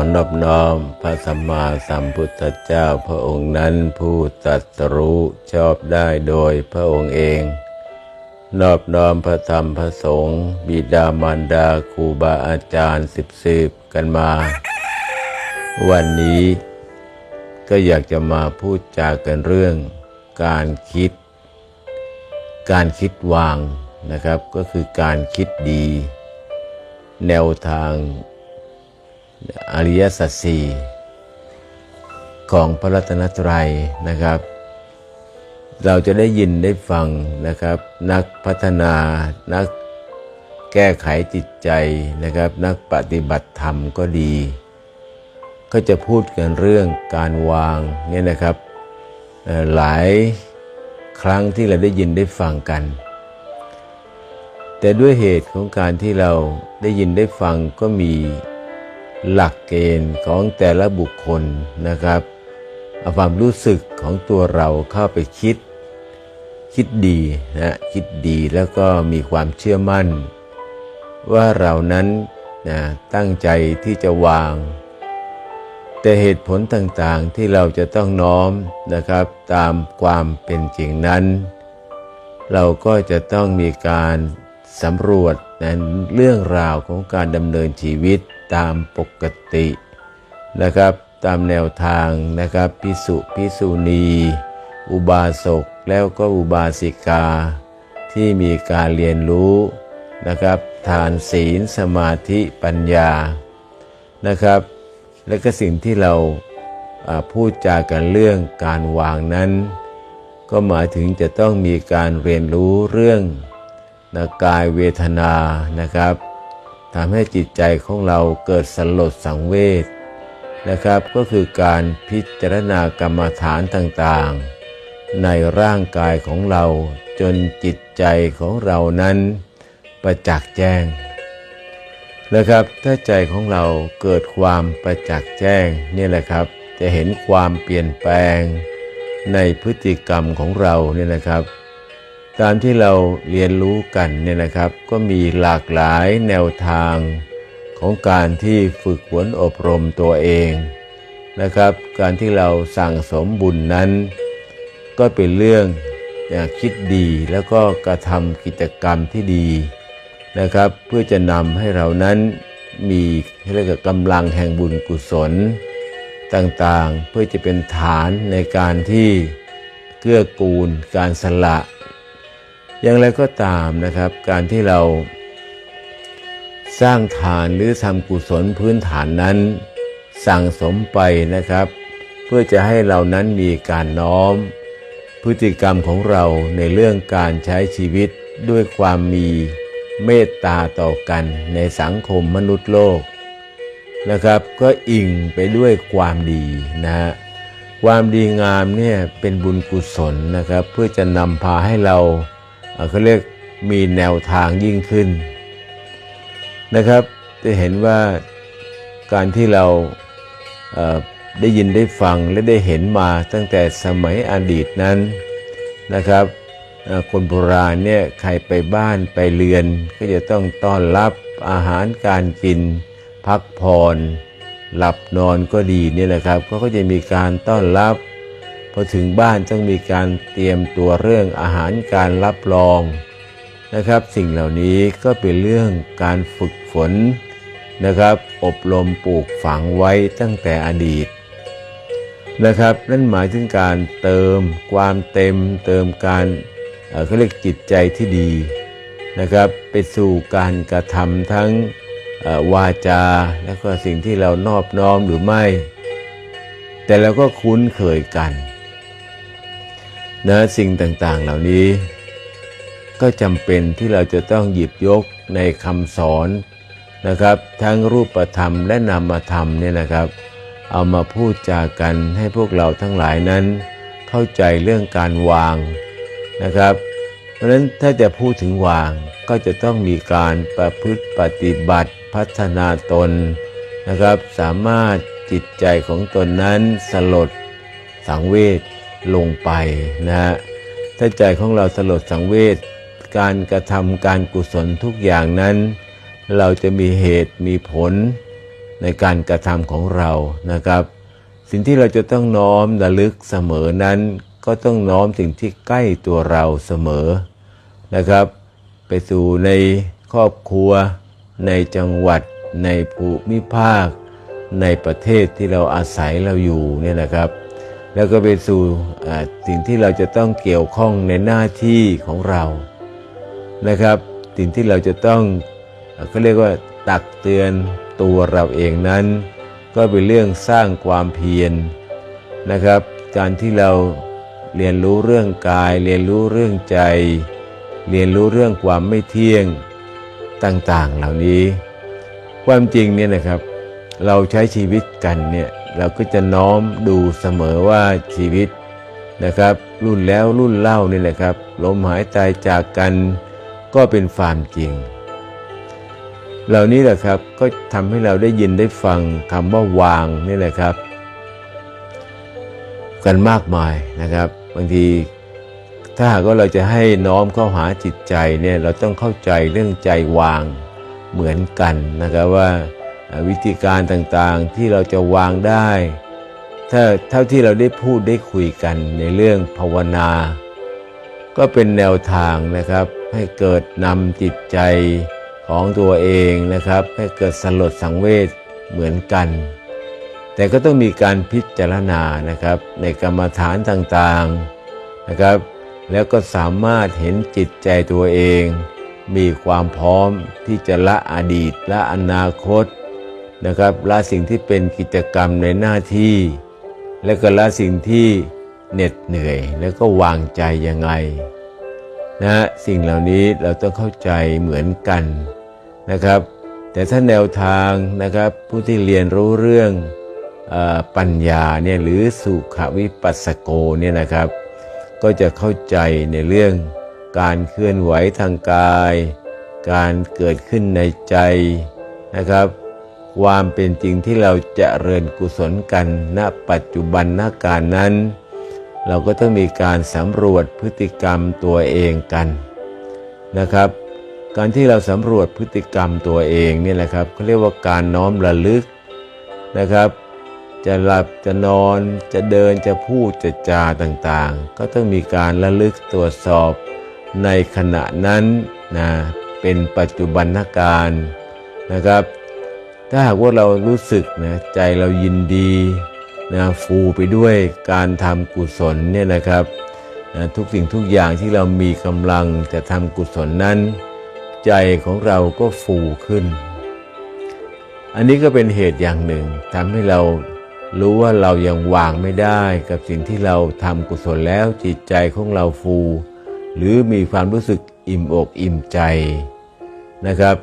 อนอบน้อมพระสัมมาสัมพุทธเจ้าพระองค์นั้นผู้ตรัสรู้ชอบได้โดยพระองค์เอง นอบน้อมพระธรรมพระสงฆ์บิดามารดาครูบาอาจารย์สิบสืบกันมา วันนี้ก็อยากจะมาพูดจากันเรื่อง การคิด การคิดวางนะครับ ก็คือการคิดดี แนวทาง อริยสัจสี่ของพระรัตนตรัยนะครับ เราจะได้ยินได้ฟังนะครับ นักพัฒนานักแก้ไขจิตใจนะครับ นักปฏิบัติธรรมก็ดี ก็จะพูดกันเรื่องการวางเนี่ยนะครับหลายครั้งที่เราได้ยินได้ฟังกัน แต่ด้วยเหตุของการที่เราได้ยินได้ฟังก็มี หลักเกณฑ์ของแต่ละบุคคลนะครับเอาความรู้สึกของตัวเราเข้าไปคิด คิดดีนะคิดดีแล้วก็มีความเชื่อมั่น ว่าเรานั้นนะตั้งใจที่จะวาง แต่เหตุผลต่างๆที่เราจะต้องน้อมนะครับ ตามความเป็นจริงนั้น เราก็จะต้องมีการสำรวจนะเรื่องราวของการดำเนินชีวิต ตามปกตินะครับตามแนวทางนะครับพิสุพิสุณี อุบาสกแล้วก็อุบาสิกา ที่มีการเรียนรู้นะครับทานศีลสมาธิปัญญานะครับ และก็สิ่งที่เราพูดจากันเรื่องการวางนั้น ก็หมายถึงจะต้องมีการเรียนรู้เรื่องนะกายเวทนานะครับ ทำให้จิตใจของเราเกิดสลดสังเวชนะครับ ก็คือการพิจารณากรรมฐานต่างๆ ในร่างกายของเราจนจิตใจของเรานั้นประจักษ์แจ้งนะครับถ้าใจของเราเกิดความประจักษ์แจ้งนี่แหละครับ จะเห็นความเปลี่ยนแปลงในพฤติกรรมของเราเนี่ยนะครับ ตามที่เราเรียนรู้กันเนี่ยนะครับ ก็มีหลากหลายแนวทางของการที่ฝึกฝนอบรมตัวเองนะครับ การที่เราสั่งสมบุญนั้น ก็เป็นเรื่องอยางคิดดีแล้วก็กระทำกิจกรรมที่ดีนะครับ เพื่อจะนำให้เรานั้นมีเรียกว่ากำลังแห่งบุญกุศล ต่างๆ เพื่อจะเป็นฐานในการที่เกื้อกูลการสละ อย่างไรก็ตามนะครับ การที่เราสร้างฐานหรือทำกุศลพื้นฐานนั้น สั่งสมไปนะครับ เพื่อจะให้เรานั้นมีการน้อม พฤติกรรมของเราในเรื่องการใช้ชีวิตด้วยความมีเมตตาต่อกันในสังคมมนุษย์โลกนะครับ ก็อิงไปด้วยความดีนะฮะความดีงามเนี่ยเป็นบุญกุศลนะครับ เพื่อจะนำพาให้เรา เขาเรียกมีแนวทางยิ่งขึ้นนะครับ จะเห็นว่าการที่เราเอ่อได้ยินได้ฟังและได้เห็นมาตั้งแต่สมัยอดีตนั้นนะครับ คนโบราณเนี่ยใครไปบ้านไปเรือน ก็จะต้องต้อนรับอาหารการกิน พักผ่อน หลับนอนก็ดีเนี่ยแหละครับเขาก็จะมีการต้อนรับ อถึงบ้านต้องมีการเตรียมตัวเรื่องอาหารการรับรองนะครับ สิ่งเหล่านี้ก็เป็นเรื่องการฝึกฝนนะครับ อบรมปลูกฝังไว้ตั้งแต่อดีตนะครับ นั่นหมายถึงการเติมความเต็ม เติมการเขาเรียกจิตใจที่ดีนะครับ ไปสู่การกระทำทั้งวาจา แล้วก็สิ่งที่เรานอบน้อมหรือไม่ แต่เราก็คุ้นเคยกัน นะสิ่งต่างๆเหล่านี้ ก็จำเป็นที่เราจะต้องหยิบยกในคำสอนนะครับ ทั้งรูปธรรมและนามธรรมเนี่ยนะครับ เอามาพูดจากันให้พวกเราทั้งหลายนั้น เข้าใจเรื่องการวางนะครับ เพราะฉะนั้นถ้าจะพูดถึงวางก็จะต้องมีการประพฤติปฏิบัติพัฒนาตนนะครับ สามารถจิตใจของตนนั้นสลดสังเวช ลงไปนะฮะถ้าใจของเราสลดสังเวชการกระทำการกุศลทุกอย่างนั้น เราจะมีเหตุมีผลในการกระทำของเรานะครับ สิ่งที่เราจะต้องน้อมระลึกเสมอนั้น ก็ต้องน้อมสิ่งที่ใกล้ตัวเราเสมอนะครับ ไปสู่ในครอบครัว ในจังหวัด ในภูมิภาค ในประเทศที่เราอาศัยเราอยู่เนี่ยนะครับ แล้วก็ไปสู่สิ่งที่เราจะต้องเกี่ยวข้องในหน้าที่ของเรานะครับ สิ่งที่เราจะต้องอ่าก็เรียกว่าตักเตือนตัวเราเองนั้น ก็เป็นเรื่องสร้างความเพียรนะครับ การที่เราเรียนรู้เรื่องกาย เรียนรู้เรื่องใจ เรียนรู้เรื่องความไม่เที่ยงต่างๆเหล่านี้ ความจริงเนี่ยนะครับ เราใช้ชีวิตกันเนี่ย เราก็จะน้อมดูเสมอว่าชีวิตนะครับ รุ่นแล้วรุ่นเล่านี่แหละครับลมหายใจจากกันก็เป็นความจริง เหล่านี้แหละครับก็ทำให้เราได้ยินได้ฟังคำว่าวางนี่แหละครับ กันมากมายนะครับ บางทีถ้าหากว่าเราจะให้น้อมเข้าหาจิตใจเนี่ยเราต้องเข้าใจเรื่องใจวางเหมือนกันนะครับว่า วิธีการต่างๆที่เราจะวางได้ ถ้าเท่าที่เราได้พูดได้คุยกันในเรื่องภาวนา ก็เป็นแนวทางนะครับ ให้เกิดนำจิตใจของตัวเองนะครับ ให้เกิดสลดสังเวชเหมือนกัน แต่ก็ต้องมีการพิจารณานะครับ ในกรรมฐานต่างๆนะครับ แล้วก็สามารถเห็นจิตใจตัวเอง มีความพร้อมที่จะละอดีตละอนาคต นะครับละสิ่งที่เป็นกิจกรรมในหน้าที่ และก็ละสิ่งที่เหน็ดเหนื่อย แล้วก็วางใจยังไงนะสิ่งเหล่านี้เราต้องเข้าใจเหมือนกันนะครับ แต่ถ้าแนวทางนะครับผู้ที่เรียนรู้เรื่องอปัญญาเนี่ยหรือสุขวิปัสสโกเนี่ยนะครับ ก็จะเข้าใจในเรื่องการเคลื่อนไหวทางกาย การเกิดขึ้นในใจนะครับ ความเป็นจริงที่เราจะเริญกุศลกันณปัจจุบันณการนั้น เราก็ต้องมีการสำรวจพฤติกรรมตัวเองกันนะครับ การที่เราสำรวจพฤติกรรมตัวเองเนี่ยแหละครับเขาเรียกว่าการน้อมระลึกนะครับ จะหลับจะนอนจะเดินจะพูดจะจาต่างๆ ก็ต้องมีการระลึกตรวจสอบในขณะนั้นนะเป็นปัจจุบันนการนะครับ ถ้าหากว่าเรารู้สึกนะใจเรายินดีนะฟูไปด้วยการทำกุศลเนี่ยนะครับนะทุกสิ่งทุกอย่างที่เรามีกำลังจะทำกุศลนั้น ใจของเราก็ฟูขึ้น อันนี้ก็เป็นเหตุอย่างหนึ่งทำให้เรารู้ว่าเรายังวางไม่ได้กับสิ่งที่เราทำกุศลแล้วจิตใจของเราฟู หรือมีความรู้สึกอิ่มอกอิ่มใจนะครับ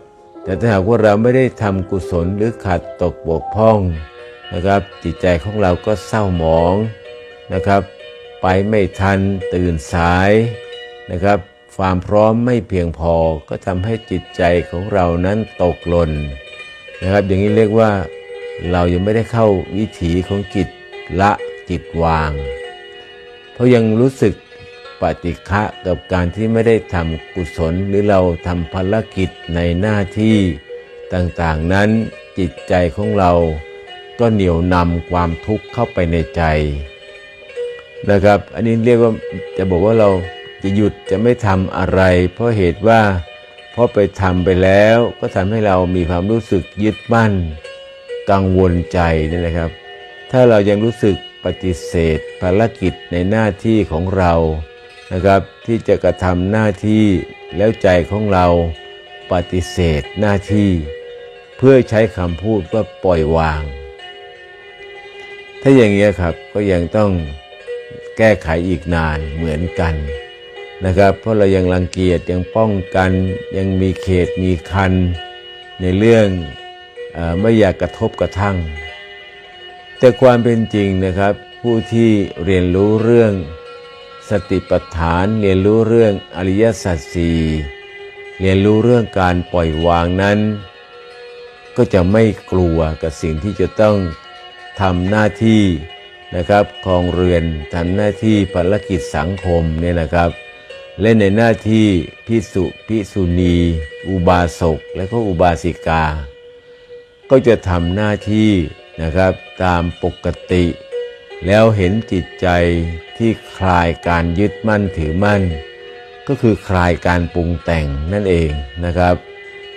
แต่ถ้าหากว่าเราไม่ได้ทำกุศลหรือขาดตกบกพร่องนะครับ จิตใจของเราก็เศร้าหมองนะครับ ไปไม่ทันตื่นสายนะครับ ความพร้อมไม่เพียงพอก็ทำให้จิตใจของเรานั้นตกหล่นนะครับ อย่างนี้เรียกว่าเรายังไม่ได้เข้าวิถีของจิตละจิตวาง เพราะยังรู้สึก ปฏิฆะกับการที่ไม่ได้ทำกุศลหรือเราทำภารกิจในหน้าที่ต่างๆนั้นจิตใจของเราก็เหนี่ยวนำความทุกข์เข้าไปในใจนะครับ อันนี้เรียกว่าจะบอกว่าเราจะหยุดจะไม่ทำอะไร เพราะเหตุว่าพราะไปทำไปแล้วก็ทำให้เรามีความรู้สึกยึดมั่น กังวลใจนี่นะครับ ถ้าเรายังรู้สึกปฏิเสธภารกิจในหน้าที่ของเรา นะครับที่จะกระทำหน้าที่แล้วใจของเราปฏิเสธหน้าที่ เพื่อใช้คำพูดว่าปล่อยวาง ถ้าอย่างนี้ครับก็ยังต้องแก้ไขอีกนานเหมือนกันนะครับ เพราะเรายังรังเกียจยังป้องกันยังมีเขตมีคัน ในเรื่องอไม่อยากกระทบกระทั่ง แต่ความเป็นจริงนะครับ ผู้ที่เรียนรู้เรื่อง สติปัฏฐานเรียนรู้เรื่องอริยสัจสี่เรียนรู้เรื่องการปล่อยวางนั้น ก็จะไม่กลัวกับสิ่งที่จะต้องทำหน้าที่นะครับคองเรือนทำหน้าที่ภารกิจสังคมเนี่ยนะครับ และในหน้าที่พิสุพิสุณี อุบาสกและก็อุบาสิกา ก็จะทำหน้าที่นะครับตามปกติ แล้วเห็นจิตใจ ที่คลายการยึดมั่นถือมั่น ก็คือคลายการปรุงแต่งนั่นเองนะครับ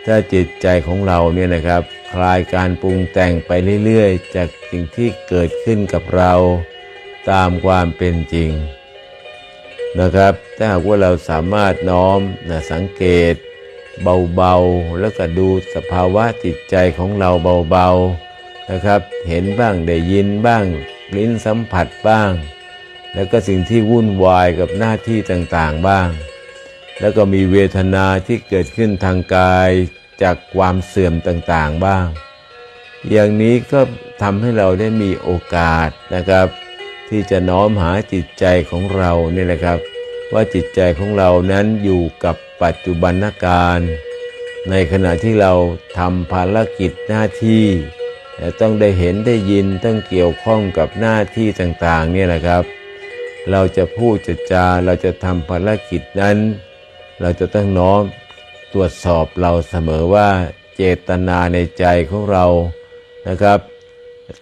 ถ้าจิตใจของเราเนี่ยนะครับ คลายการปรุงแต่งไปเรื่อยๆ จากสิ่งที่เกิดขึ้นกับเราตามความเป็นจริงนะครับถ้าหากว่าเราสามารถน้อมนะสังเกต เบาๆ แล้วก็ดูสภาวะจิตใจของเราเบาๆนะครับ เห็นบ้างได้ยินบ้าง ลิ้นสัมผัสบ้าง แล้วก็สิ่งที่วุ่นวายกับหน้าที่ต่างๆบ้าง แล้วก็มีเวทนาที่เกิดขึ้นทางกายจากความเสื่อมต่างๆบ้าง อย่างนี้ก็ทำให้เราได้มีโอกาสนะครับ ที่จะน้อมหาจิตใจของเราเนี่ยแหละครับ ว่าจิตใจของเรานั้นอยู่กับปัจจุบันการ ในขณะที่เราทำภารกิจหน้าที่แต่ต้องได้เห็นได้ยินต้องเกี่ยวข้องกับหน้าที่ต่างๆเนี่ยแหละครับ เราจะพูดจะจาเราจะทำภารกิจนั้น เราจะต้องน้อมตรวจสอบเราเสมอว่าเจตนาในใจของเรานะครับ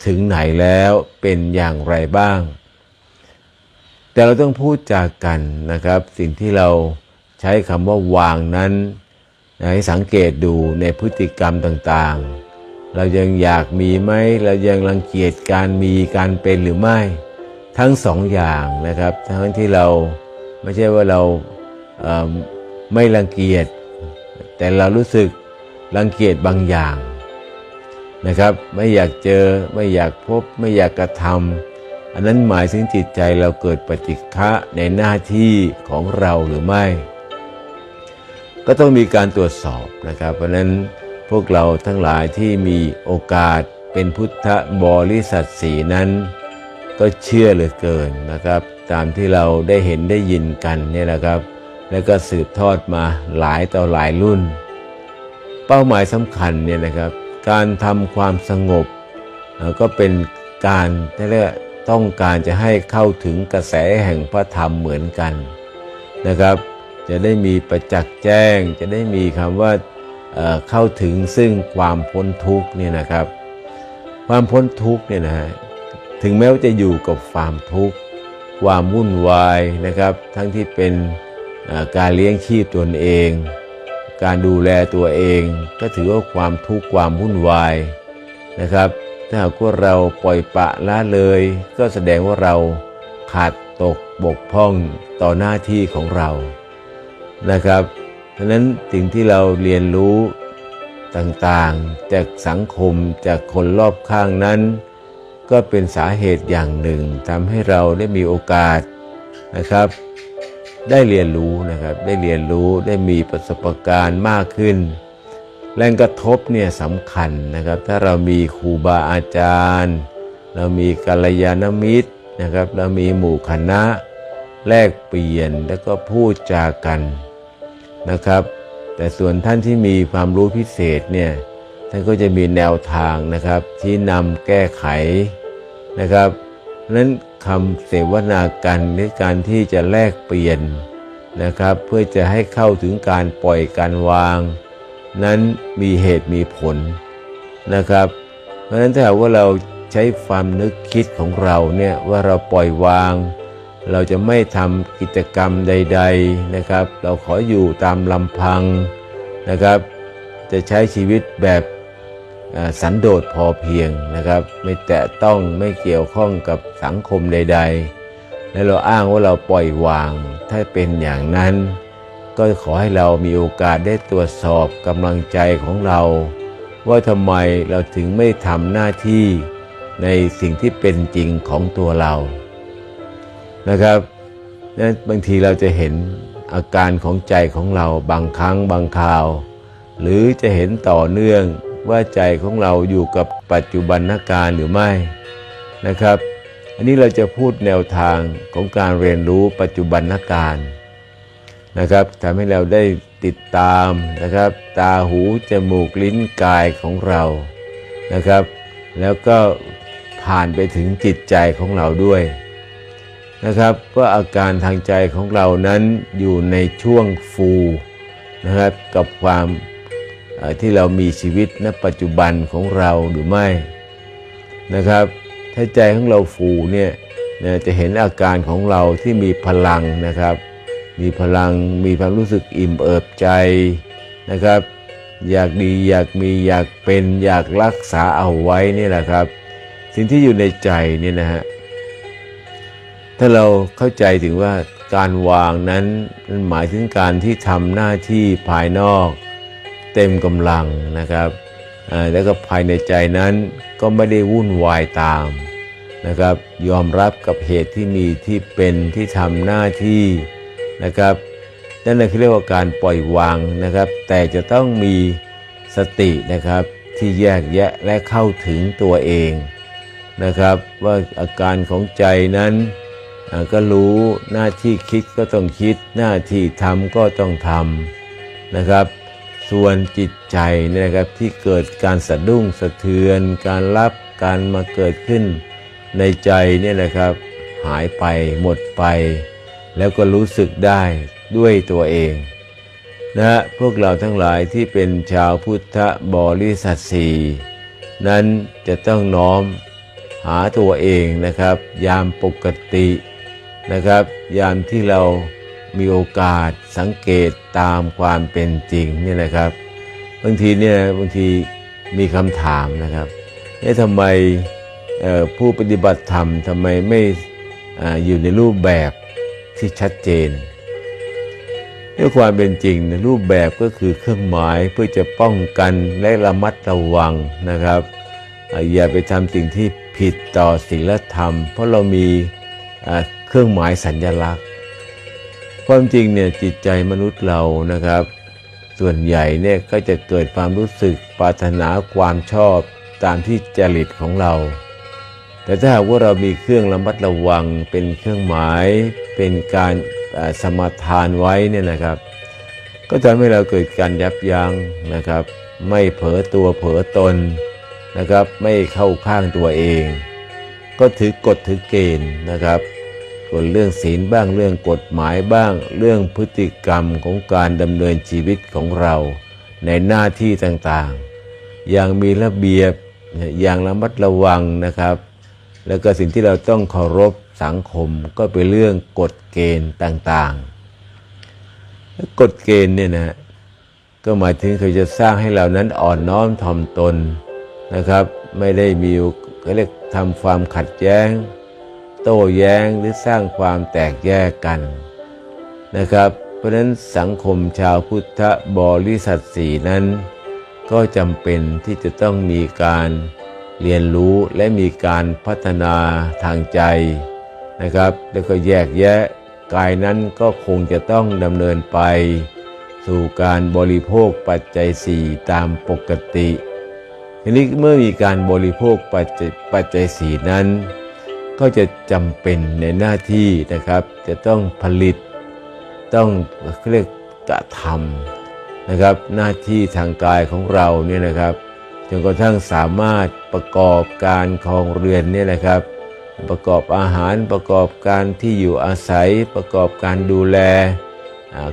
ถึงไหนแล้วเป็นอย่างไรบ้าง แต่เราต้องพูดจากกันนะครับ สิ่งที่เราใช้คำว่าวางนั้นให้สังเกตดูในพฤติกรรมต่างๆ เรายังอยากมีไหมเรายังรังเกียจการมีการเป็นหรือไม่ ทั้งสองอย่างนะครับ ทั้งที่เราไม่ใช่ว่าเราเไม่รังเกียจ แต่เรารู้สึกรังเกียจบางอย่างนะครับ ไม่อยากเจอไม่อยากพบไม่อยากกระทำอันนั้นหมายถึงจิตใจเราเกิดปฏิฆะในหน้าที่ของเราหรือไม่ ก็ต้องมีการตรวจสอบนะครับ เพราะนั้นพวกเราทั้งหลายที่มีโอกาสเป็นพุทธบริษัทสีนั้น ก็เชื่อเหลือเกินนะครับ ตามที่เราได้เห็นได้ยินกันเนี่ยนะครับ แล้วก็สืบทอดมาหลายต่อหลายรุ่น เป้าหมายสำคัญเนี่ยนะครับ การทำความสงบก็เป็นการที่เรียกต้องการจะให้เข้าถึงกระแสแห่งพระธรรมเหมือนกันนะครับ จะได้มีประจักษ์แจ้ง จะได้มีคำว่าเเข้าถึงซึ่งความพ้นทุกข์เนี่ยนะครับ ความพ้นทุกข์เนี่ยนะฮะ ถึงแม้ว่าจะอยู่กับความทุกข์ความวุ่นวายนะครับ ทั้งที่เป็นการเลี้ยงชีพตนเอง การดูแลตัวเอง ก็ถือว่าความทุกข์ความวุ่นวายนะครับถ้าหากว่าเราปล่อยปะละเลย ก็แสดงว่าเราขาดตกบกพร่องต่อหน้าที่ของเรานะครับดังนั้นสิ่งที่เราเรียนรู้ต่างๆ จากสังคมจากคนรอบข้างนั้น ก็เป็นสาเหตุอย่างหนึ่งทำให้เราได้มีโอกาสนะครับ ได้เรียนรู้นะครับ ได้เรียนรู้ได้มีประสบการณ์มากขึ้น แรงกระทบเนี่ยสำคัญนะครับ ถ้าเรามีครูบาอาจารย์ เรามีกัลยาณมิตรนะครับ เรามีหมู่คณะแลกเปลี่ยนแล้วก็พูดจากันนะครับ แต่ส่วนท่านที่มีความรู้พิเศษเนี่ย ท่านก็จะมีแนวทางนะครับ ที่นำแก้ไขนะครับนั้นคำเสวนากันในการที่จะแลกเปลี่ยนนะครับ เพื่อจะให้เข้าถึงการปล่อยการวาง นั้นมีเหตุมีผลนะครับ เพราะฉะนั้นถ้าว่าเราใช้ความนึกคิดของเราเนี่ยว่าเราปล่อยวาง เราจะไม่ทำกิจกรรมใด ๆนะครับ เราขออยู่ตามลำพังนะครับ จะใช้ชีวิตแบบ สันโดษพอเพียงนะครับ ไม่แตะต้องไม่เกี่ยวข้องกับสังคมใด ๆ และเราอ้างว่าเราปล่อยวาง ถ้าเป็นอย่างนั้น ก็ขอให้เรามีโอกาสได้ตรวจสอบกำลังใจของเรา ว่าทำไมเราถึงไม่ทำหน้าที่ในสิ่งที่เป็นจริงของตัวเรานะครับนั้นบางทีเราจะเห็นอาการของใจของเราบางครั้งบางคราว หรือจะเห็นต่อเนื่อง ว่าใจของเราอยู่กับปัจจุบันการหรือไม่นะครับ อันนี้เราจะพูดแนวทางของการเรียนรู้ปัจจุบันการนะครับทำให้เราได้ติดตามนะครับ ตาหูจมูกลิ้นกายของเรานะครับ แล้วก็ผ่านไปถึงจิตใจของเราด้วยนะครับว่าอาการทางใจของเรานั้นอยู่ในช่วงฟูนะครับกับความ ที่เรามีชีวิตณปัจจุบันของเราหรือไม่นะครับ ถ้าใจของเราฟูเนี่ยนะจะเห็นอาการของเราที่มีพลังนะครับ มีพลังมีความรู้สึกอิ่มเอิบใจนะครับ อยากดีอยากมีอยากเป็นอยากรักษาเอาไว้นี่แหละครับ สิ่งที่อยู่ในใจเนี่ยนะฮะถ้าเราเข้าใจถึงว่าการวางนั้นมันหมายถึงการที่ทำหน้าที่ภายนอก เต็มกำลังนะครับแล้วก็ภายในใจนั้นก็ไม่ได้วุ่นวายตามนะครับ ยอมรับกับเหตุที่มีที่เป็นที่ทำหน้าที่นะครับนั่นคือเรียกว่าการปล่อยวางนะครับ แต่จะต้องมีสตินะครับที่แยกแยะและเข้าถึงตัวเองนะครับ ว่าอาการของใจนั้นก็รู้หน้าที่คิดก็ต้องคิด หน้าที่ทำก็ต้องทำนะครับ ส่วนจิตใจเนยนะครับที่เกิดการสะดุ้งสะเทือน การรับการมาเกิดขึ้น ในใจเนี่ยนะครับ หายไปหมดไป แล้วก็รู้สึกได้ด้วยตัวเองนะพวกเราทั้งหลายที่เป็นชาวพุทธบริษัทสี่นั้นจะต้องน้อมหาตัวเองนะครับ ยามปกตินะครับ ยามที่เรา มีโอกาสสังเกตตามความเป็นจริงนี่นะครับ บางทีเนี่ยบางทีมีคำถามนะครับเอ๊ะทำไมผู้ปฏิบัติธรรมทำไมไม่ออยู่ในรูปแบบที่ชัดเจนด้วยความเป็นจริงรูปแบบก็คือเครื่องหมายเพื่อจะป้องกันและระมัดระวังนะครับอย่าไปทำสิ่งที่ผิดต่อศีลธรรม เพราะเรามีเครื่องหมายสัญญลักษณ์ ความจริงเนี่ยจิตใจมนุษย์เรานะครับ ส่วนใหญ่เนี่ยก็จะเกิดความรู้สึกปรารถนาความชอบตามที่จริตของเรา แต่ถ้าหากว่าเรามีเครื่องระมัดระวังเป็นเครื่องหมาย เป็นการสมาทานไว้เนี่ยนะครับ ก็ทำให้เราเกิดการยับยั้งนะครับ ไม่เผลอตัวเผลอตนนะครับ ไม่เข้าข้างตัวเอง ก็ถือกฎถือเกณฑ์นะครับ กฎเรื่องศีลบ้างเรื่องกฎหมายบ้าง เรื่องพฤติกรรมของการดำเนินชีวิตของเรา ในหน้าที่ต่างๆ อย่างมีระเบียบอย่างระมัดระวังนะครับ แล้วก็สิ่งที่เราต้องเคารพสังคมก็เป็นเรื่องกฎเกณฑ์ต่างๆ กฎเกณฑ์เนี่ยนะก็หมายถึงเขาจะสร้างให้เรานั้นอ่อนน้อมถ่อมตนนะครับ ไม่ได้มีเขาเรียกทำความขัดแย้ง โต้แย้งหรือสร้างความแตกแยกกันนะครับ เพราะฉะนั้นสังคมชาวพุทธบริษัทสีนั้น ก็จำเป็นที่จะต้องมีการเรียนรู้และมีการพัฒนาทางใจนะครับ แล้วก็แยกแยะกายนั้นก็คงจะต้องดำเนินไป สู่การบริโภคปัจจัยสี่ตามปกติ ทีนี้เมื่อมีการบริโภคปัจจัยปัจจัยสี่นั้น ก็จะจำเป็นในหน้าที่นะครับ จะต้องผลิตต้องเรียกกระทำนะครับ หน้าที่ทางกายของเราเนี่ยนะครับจนกระทั่งสามารถประกอบการคองเรือนเนี่ยนะครับ ประกอบอาหารประกอบการที่อยู่อาศัยประกอบการดูแล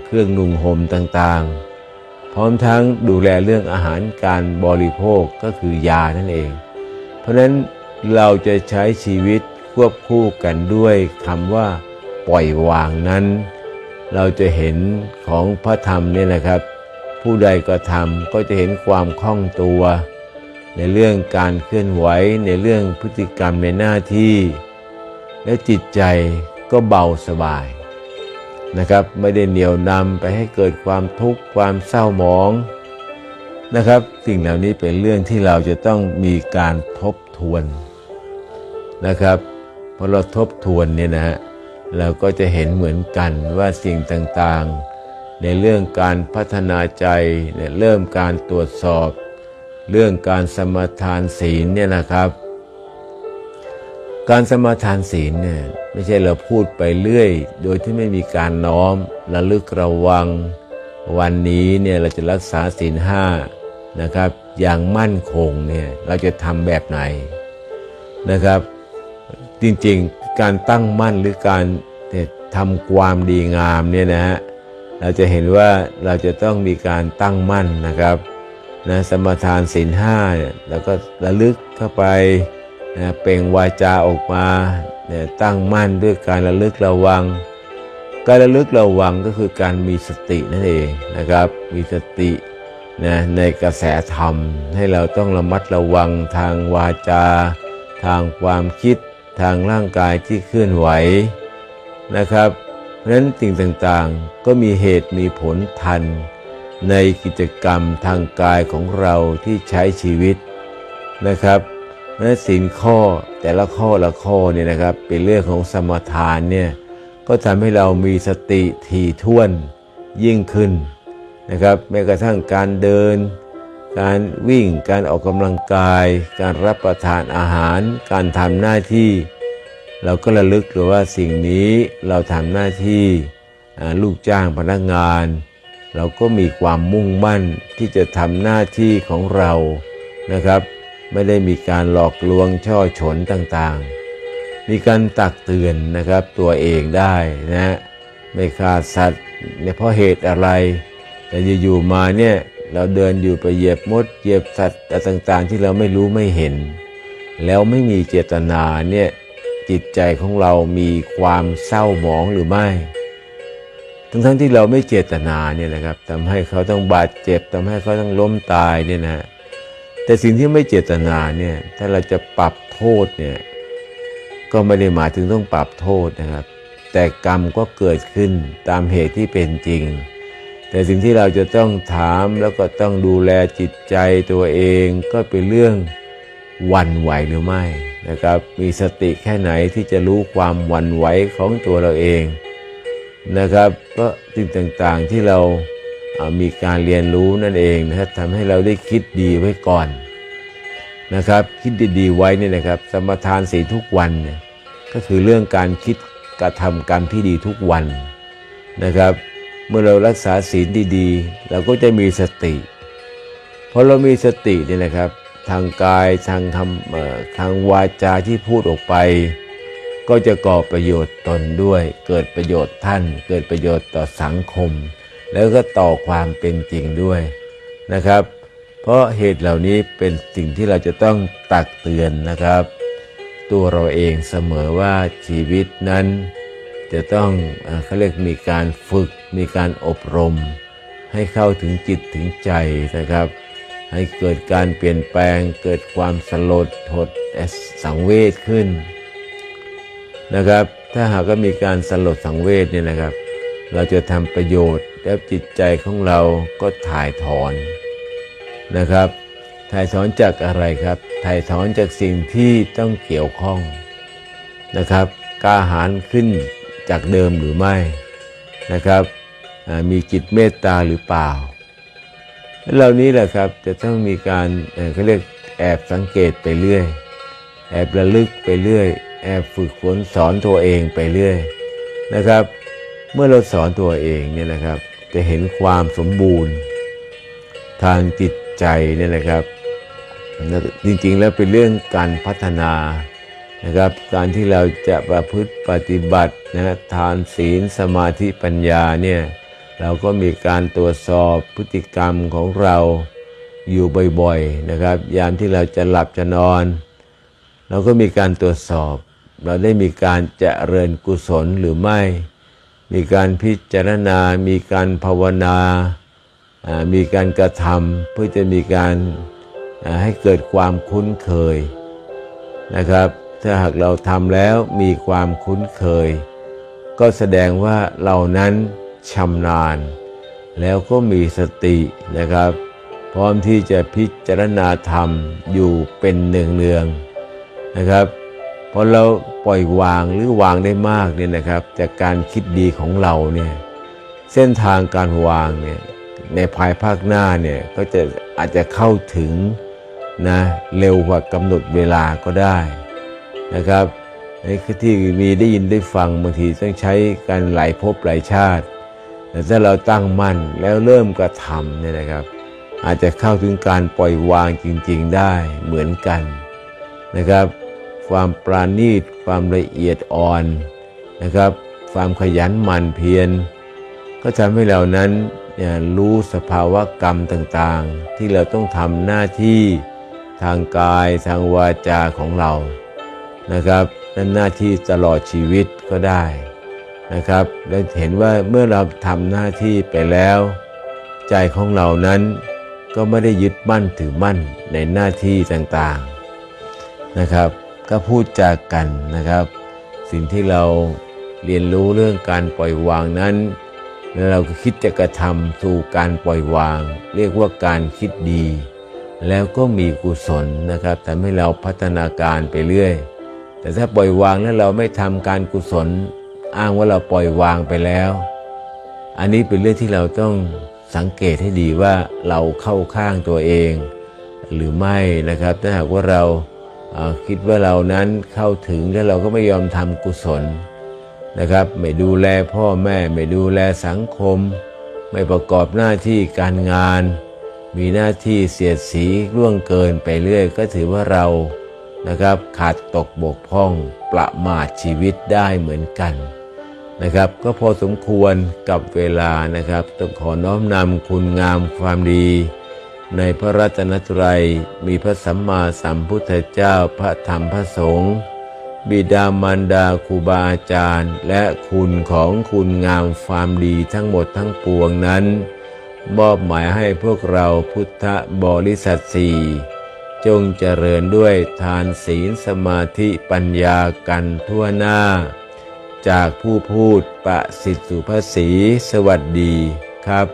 เครื่องนุ่งห่มต่างๆ พร้อมทั้งดูแลเรื่องอาหารการบริโภคก็คือยานั่นเอง เพราะฉะนั้นเราจะใช้ชีวิต ควบคู่กันด้วยคำว่าปล่อยวางนั้น เราจะเห็นของพระธรรมเนี่ยนะครับ ผู้ใดก็ทำก็จะเห็นความคล่องตัว ในเรื่องการเคลื่อนไหวในเรื่องพฤติกรรมในหน้าที่ และจิตใจก็เบาสบายนะครับไม่ได้เหนียวนำไปให้เกิดความทุกข์ความเศร้าหมองนะครับ สิ่งเหล่านี้เป็นเรื่องที่เราจะต้องมีการทบทวนนะครับ พอเราทบทวนเนี่ยนะฮะเราก็จะเห็นเหมือนกันว่าสิ่งต่างๆ ในเรื่องการพัฒนาใจเนี่ยเริ่มการตรวจสอบ เรื่องการสมทานศีลเนี่ยนะครับ การสมทานศีลเนี่ยไม่ใช่เราพูดไปเรื่อย โดยที่ไม่มีการน้อมระลึกระวัง วันนี้เนี่ยเราจะรักษาศีลห้านะครับ อย่างมั่นคงเนี่ยเราจะทำแบบไหนนะครับ จริงๆ การตั้งมั่นหรือการทำความดีงามเนี่ยนะฮะเราจะเห็นว่าเราจะต้องมีการตั้งมั่นนะครับนะสมทานศีลห้าเนี่ยแล้วก็ระลึกเข้าไปนะเป่งวาจาออกมาเนี่ยตั้งมั่นด้วยการระลึกระวัง การระลึกระวังก็คือการมีสตินั่นเองนะครับ มีสตินะในกระแสธรรมให้เราต้องระมัดระวังทางวาจา ทางความคิด ทางร่างกายที่เคลื่อนไหวนะครับเพราะฉะนั้นสิ่งต่างๆก็มีเหตุมีผลทัน ในกิจกรรมทางกายของเราที่ใช้ชีวิตนะครับเพราะฉะนั้นสินข้อแต่ละข้อละข้อเนี่ยนะครับเป็นเรื่องของสมทานเนี่ยก็ทำให้เรามีสติถี่ถ้วนยิ่งขึ้นนะครับแม้กระทั่งการเดิน การวิ่ง การออกกำลังกาย การรับประทานอาหาร การทำหน้าที่ เราก็ระลึกหรือว่าสิ่งนี้เราทำหน้าที่ลูกจ้างพนักงาน เราก็มีความมุ่งมั่นที่จะทำหน้าที่ของเรานะครับ ไม่ได้มีการหลอกลวงช่อฉนต่างๆ มีการตักเตือนนะครับตัวเองได้นะไม่ฆ่าสัตว์เนี่ยเพราะเหตุอะไร แต่อยู่ๆมาเนี่ย เราเดินอยู่ไปเหยียบมดเหยียบสัตว์อะไรต่างๆ ที่เราไม่รู้ไม่เห็น แล้วไม่มีเจตนาเนี่ยจิตใจของเรามีความเศร้าหมองหรือไม่ ทั้งๆที่เราไม่เจตนาเนี่ยนะครับทำให้เขาต้องบาดเจ็บทำให้เขาต้องล้มตายเนี่ยนะแต่สิ่งที่ไม่เจตนาเนี่ยถ้าเราจะปรับโทษเนี่ยก็ไม่ได้หมายถึงต้องปรับโทษนะครับ แต่กรรมก็เกิดขึ้นตามเหตุที่เป็นจริง แต่สิ่งที่เราจะต้องถามแล้วก็ต้องดูแลจิตใจตัวเองก็เป็นเรื่องวันไหวหรือไม่นะครับ มีสติแค่ไหนที่จะรู้ความวันไหวของตัวเราเองนะครับก็สิ่งต่างๆที่เราอ่ามีการเรียนรู้นั่นเองนะครับทำให้เราได้คิดดีไว้ก่อนนะครับ คิดดีๆไว้นี่นะครับ สมทานศีทุกวันเนี่ยก็คือเรื่องการคิดกระทำกรรมที่ดีทุกวันนะครับ เมื่อเรารักษาศีลดีๆ เราก็จะมีสติพอเรามีสตินี่ยนะครับ ทางกายทางคำทางวาจาที่พูดออกไป ก็จะก่อประโยชน์ตนด้วย เกิดประโยชน์ท่าน เกิดประโยชน์ต่อสังคม แล้วก็ต่อความเป็นจริงด้วยนะครับ เพราะเหตุเหล่านี้เป็นสิ่งที่เราจะต้องตักเตือนนะครับ ตัวเราเองเสมอว่าชีวิตนั้น จะต้องเขาเรียกมีการฝึก มีการอบรม ให้เข้าถึงจิตถึงใจนะครับ ให้เกิดการเปลี่ยนแปลง เกิดความสลดทดสังเวชขึ้นนะครับ ถ้าหากก็มีการสลดสังเวชเนี่ยนะครับ เราจะทำประโยชน์แล้วจิตใจของเราก็ถ่ายถอนนะครับ ถ่ายถอนจากอะไรครับ ถ่ายถอนจากสิ่งที่ต้องเกี่ยวข้องนะครับกล้าหาญขึ้น จากเดิมหรือไม่นะครับมีจิตเมตตาหรือเปล่า เหล่านี้แหละครับจะต้องมีการเขาเรียกแอบสังเกตไปเรื่อย แอบระลึกไปเรื่อย แอบฝึกฝนสอนตัวเองไปเรื่อยนะครับ เมื่อเราสอนตัวเองเนี่ยนะครับ จะเห็นความสมบูรณ์ ทางจิตใจเนี่ยนะครับจริงๆแล้วเป็นเรื่องการพัฒนา นะครับการที่เราจะประพฤติปฏิบัตินะทานศีลสมาธิปัญญาเนี่ยเราก็มีการตรวจสอบพฤติกรรมของเราอยู่บ่อยๆนะครับ ยามที่เราจะหลับจะนอน เราก็มีการตรวจสอบ เราได้มีการเจริญกุศลหรือไม่ มีการพิจารณา มีการภาวนา มีการกระทำเพื่อจะมีการให้เกิดความคุ้นเคยนะครับ ถ้าหากเราทำแล้วมีความคุ้นเคย ก็แสดงว่าเรานั้นชำนาญ แล้วก็มีสตินะครับ พร้อมที่จะพิจารณาธรรมอยู่เป็นเนืองๆนะครับพอเราปล่อยวางหรือวางได้มากเนี่ยนะครับ จากการคิดดีของเราเนี่ยเส้นทางการวางเนี่ยในภายภาคหน้าเนี่ยก็จะอาจจะเข้าถึงนะเร็วกว่ากำหนดเวลาก็ได้ นะครับนี่คือที่มีได้ยินได้ฟังบางทีต้องใช้การหลายภพหลายชาติ แต่ถ้าเราตั้งมั่นแล้วเริ่มกระทำเนี่ยนะครับ อาจจะเข้าถึงการปล่อยวางจริง ๆได้เหมือนกันนะครับ ความปราณีตความละเอียดอ่อนนะครับ ความขยันหมั่นเพียรก็ทำให้เรานั้นรู้สภาวะกรรมต่างๆ ที่เราต้องทำหน้าที่ทางกายทางวาจาของเรา นะครับนั่นหน้าที่ตลอดชีวิตก็ได้นะครับและเห็นว่าเมื่อเราทำหน้าที่ไปแล้ว ใจของเรานั้นก็ไม่ได้ยึดมั่นถือมั่นในหน้าที่ต่างๆนะครับ ก็พูดจากกันนะครับ สิ่งที่เราเรียนรู้เรื่องการปล่อยวางนั้น แล้วเราก็คิดจะกระทำสู่การปล่อยวาง เรียกว่าการคิดดี แล้วก็มีกุศลนะครับทำให้เราพัฒนาการไปเรื่อย แต่ถ้าปล่อยวางแล้วเราไม่ทำการกุศล อ้างว่าเราปล่อยวางไปแล้ว อันนี้เป็นเรื่องที่เราต้องสังเกตให้ดีว่าเราเข้าข้างตัวเอง หรือไม่นะครับ ถ้าหากว่าเราคิดว่าเรานั้นเข้าถึงแล้วเราก็ไม่ยอมทำกุศลนะครับ ไม่ดูแลพ่อแม่ ไม่ดูแลสังคม ไม่ประกอบหน้าที่การงาน มีหน้าที่เสียดสีล่วงเกินไปเรื่อย ก็ถือว่าเรา นะครับ ขาดตกบกพร่องประมาทชีวิตได้เหมือนกันนะครับ ก็พอสมควรกับเวลานะครับต้องขอน้อมนำคุณงามความดี ในพระรัตนตรัยมีพระสัมมาสัมพุทธเจ้าพระธรรมพระสงฆ์บิดามารดาครูบาอาจารย์ และคุณของคุณงามความดีทั้งหมดทั้งปวงนั้น มอบหมายให้พวกเราพุทธบริษัทสี่ จงเจริญด้วยทานศีลสมาธิปัญญากันทั่วหน้า จากผู้พูดประสิทธิสุภาษีสวัสดีครับ